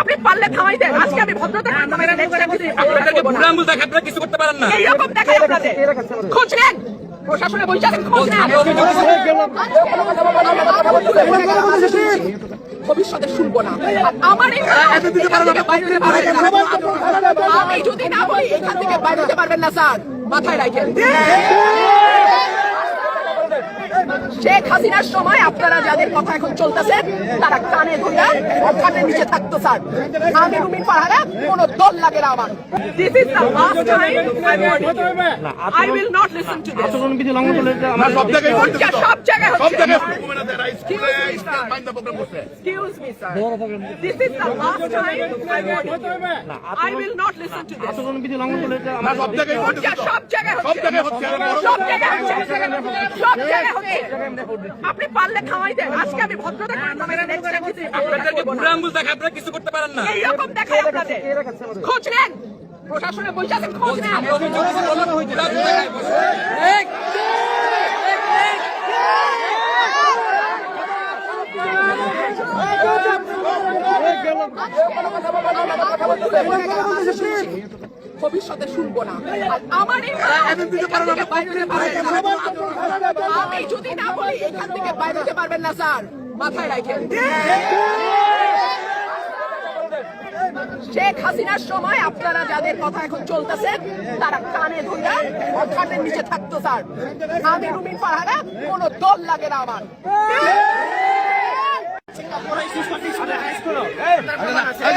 আপনি পারলে থামাই দেন। আজকে আমি ভদ্রতা আপনারা কিছু করতে পারেন না। এইরকম দেখাই আপনাদের। খোঁজ নেন। প্রশাসনে বলছে খোঁজ নেন। ভবিষ্যতে শুনব না। আর আমার। আমি যদি না বলি এখান থেকে বাইরে পারবেন না স্যার। মাথায় রাখেন। শেখ হাসিনার সময় আপনারা যাদের কথা এখন চলতেছেন তারা কানে ধরে নিচে থাকতো স্যার। আমি রুমিন পাহাড়া কোন দল লাগে না আমার। This is the last time I will not listen to this আচরণবিধি লঙ্ঘন করলে আমরা সব জায়গায় সব জায়গায় সব জায়গায় স্কুলে মাইন্ড প্রোগ্রাম লঙ্ঘন করলে আমরা সব জায়গায় সব জায়গায় সব জায়গায় হচ্ছে। সব জায়গায় হচ্ছে। সব জায়গায় হচ্ছে। আপনি পারলে দেন। আজকে আমি ভদ্রতা করে আপনাদেরকে বুড়ো। আঙ্গুল দেখে আপনারা কিছু করতে পারেন না। এইরকম দেখাই আপনাদের। খোঁজ নেন। প্রশাসনে আছেন, খোঁজ নেন। ভবিষ্যতে শুনব না। আর আমার এই আমি যদি না বলি এখান থেকে বাইরে হতে পারবেন না স্যার মাথায় রাখেন শেখ হাসিনার সময় আপনারা যাদের কথা এখন চলতেছেন তারা কানে ধরে খাটের নিচে থাকতো স্যার আমি রুমিন পাহাড়া কোন দল লাগে না আমার এই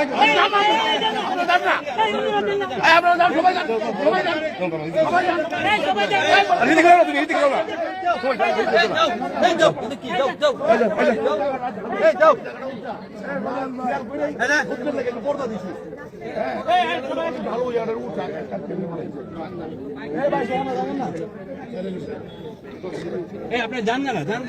যাও না আপনি জান না জান